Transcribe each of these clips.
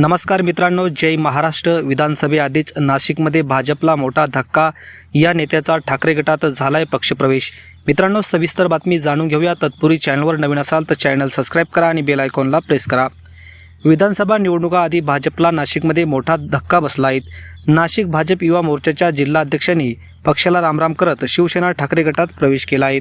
नमस्कार मित्रांनो जय महाराष्ट्र. विधानसभेआधीच नाशिकमध्ये भाजपला मोठा धक्का. या नेत्याचा ठाकरे गटात झालाय पक्षप्रवेश. मित्रांनो सविस्तर बातमी जाणून घेऊया. तत्पूर्वी चॅनलवर नवीन असाल तर चॅनल सबस्क्राईब करा आणि बेल आयकॉनला प्रेस करा. विधानसभा निवडणुकाआधी भाजपला नाशिकमध्ये मोठा धक्का बसला आहे. नाशिक भाजप युवा मोर्चाच्या जिल्हाध्यक्षांनी पक्षाला रामराम करत शिवसेना ठाकरे गटात प्रवेश केला आहे.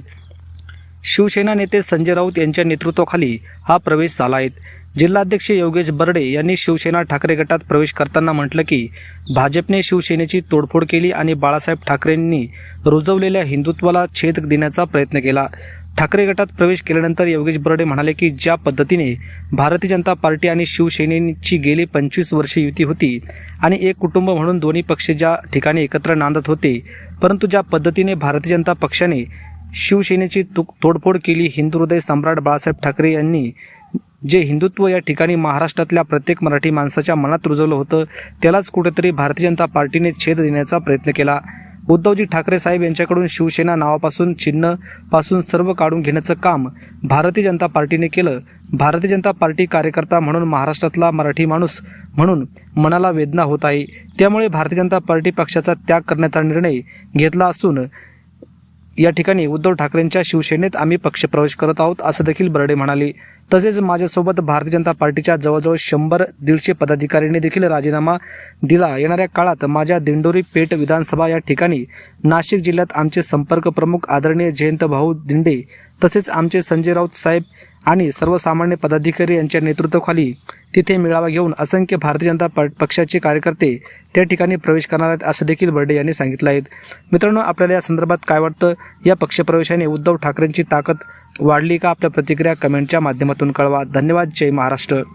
शिवसेना नेते संजय राऊत यांच्या नेतृत्वाखाली हा प्रवेश झाला आहे. जिल्हाध्यक्ष योगेश बर्डे यांनी शिवसेना ठाकरे गटात प्रवेश करताना म्हटलं की भाजपने शिवसेनेची तोडफोड केली आणि बाळासाहेब ठाकरेंनी रुजवलेल्या हिंदुत्वाला छेद देण्याचा प्रयत्न केला. ठाकरे गटात प्रवेश केल्यानंतर योगेश बर्डे म्हणाले की ज्या पद्धतीने भारतीय जनता पार्टी आणि शिवसेनेची गेली पंचवीस वर्षे युती होती आणि एक कुटुंब म्हणून दोन्ही पक्ष ज्या ठिकाणी एकत्र नांदत होते परंतु ज्या पद्धतीने भारतीय जनता पक्षाने शिवसेनेची तु तोडफोड केली हिंदू हृदय सम्राट बाळासाहेब ठाकरे यांनी जे हिंदुत्व या ठिकाणी महाराष्ट्रातल्या प्रत्येक मराठी माणसाच्या मनात रुजवलं होतं त्यालाच कुठेतरी भारतीय जनता पार्टीने छेद देण्याचा प्रयत्न केला. उद्धवजी ठाकरे साहेब यांच्याकडून शिवसेना नावापासून चिन्हपासून सर्व काढून घेण्याचं काम भारतीय जनता पार्टीने केलं. भारतीय जनता पार्टी कार्यकर्ता म्हणून महाराष्ट्रातला मराठी माणूस म्हणून मनाला वेदना होत आहे. त्यामुळे भारतीय जनता पार्टी पक्षाचा त्याग करण्याचा निर्णय घेतला असून या ठिकाणी उद्धव ठाकरेंच्या शिवसेनेत आम्ही पक्षप्रवेश करत आहोत असं देखील बर्डे म्हणाले. तसेच माझ्यासोबत भारतीय जनता पार्टीच्या जवळजवळ शंभर दीडशे पदाधिकाऱ्यांनी देखील राजीनामा दिला. येणाऱ्या काळात माझ्या दिंडोरी पेठ विधानसभा या ठिकाणी नाशिक जिल्ह्यात आमचे संपर्क प्रमुख आदरणीय जयंत भाऊ दिंडे तसेच आमचे संजय राऊत साहेब आणि सर्वसामान्य पदाधिकारी यांच्या नेतृत्वाखाली तिथे मेळावा घेऊन असंख्य भारतीय जनता प पक्षाचे कार्यकर्ते त्या ठिकाणी प्रवेश करणार आहेत असं देखील बर्डे यांनी सांगितलं आहे. मित्रांनो आपल्याला या संदर्भात काय वाटतं? या पक्षप्रवेशाने उद्धव ठाकरेंची ताकद वाढली का? आपल्या प्रतिक्रिया कमेंटच्या माध्यमातून कळवा. धन्यवाद. जय महाराष्ट्र.